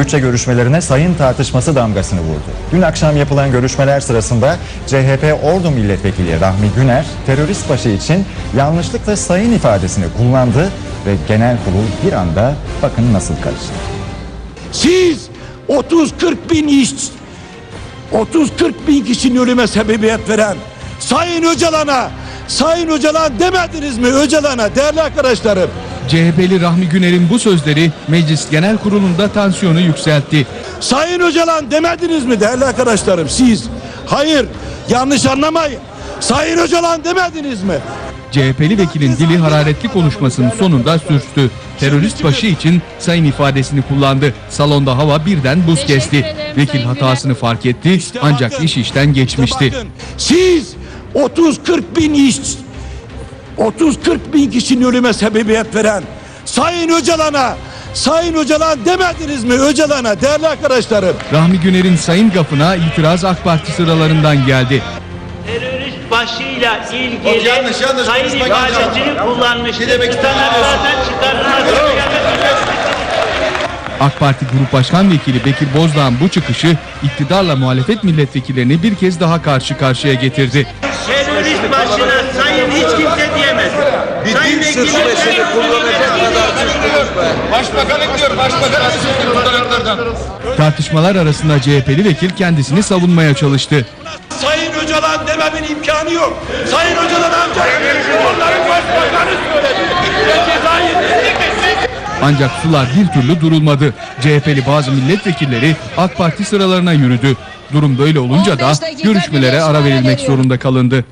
bütçe görüşmelerine sayın tartışması damgasını vurdu. Dün akşam yapılan görüşmeler sırasında CHP Ordu Milletvekili Rahmi Güner terörist başı için yanlışlıkla sayın ifadesini kullandı ve genel kurul bir anda bakın nasıl karıştı. Siz 30-40 bin iş 30-40 bin kişinin ölüme sebebiyet veren Sayın Öcalan'a Sayın Öcalan demediniz mi Öcalan'a değerli arkadaşlarım? CHP'li Rahmi Güner'in bu sözleri Meclis Genel Kurulu'nda tansiyonu yükseltti. Sayın Öcalan demediniz mi değerli arkadaşlarım siz? Hayır yanlış anlamayın. Sayın Öcalan demediniz mi? CHP'li vekilin dili hararetli konuşmasının sonunda sürçtü. Terörist başı için sayın ifadesini kullandı. Salonda hava birden buz kesti. Vekil hatasını fark etti ancak iş işten geçmişti. siz 30-40 bin iş 30-40 bin kişinin ölüme sebebiyet veren Sayın Öcalan'a Sayın Öcalan demediniz mi Öcalan'a değerli arkadaşlarım? Rahmi Güner'in sayın gafına itiraz AK Parti sıralarından geldi. terörist başıyla ilgili yanlış, yanlış sayın yanlış. kullanmıştır. Ne demek Tutanaklardan AK Parti Grup Başkan Vekili Bekir Bozdağ'ın bu çıkışı iktidarla muhalefet milletvekillerini bir kez daha karşı karşıya getirdi. terörist başına sayın hiç. Sayın vekili Başbakanlık diyor, başbakanlık diyor tutanaklardan. Tartışmalar arasında CHP'li vekil kendisini savunmaya çalıştı. Sayın Öcalan dememin imkanı yok. Sayın Öcalan ancak onların başbakanı söyledi. Ancak sular bir türlü durulmadı. CHP'li bazı milletvekilleri AK Parti sıralarına yürüdü. Durum böyle olunca da 15 dakika görüşmelere ara verilmek zorunda kalındı.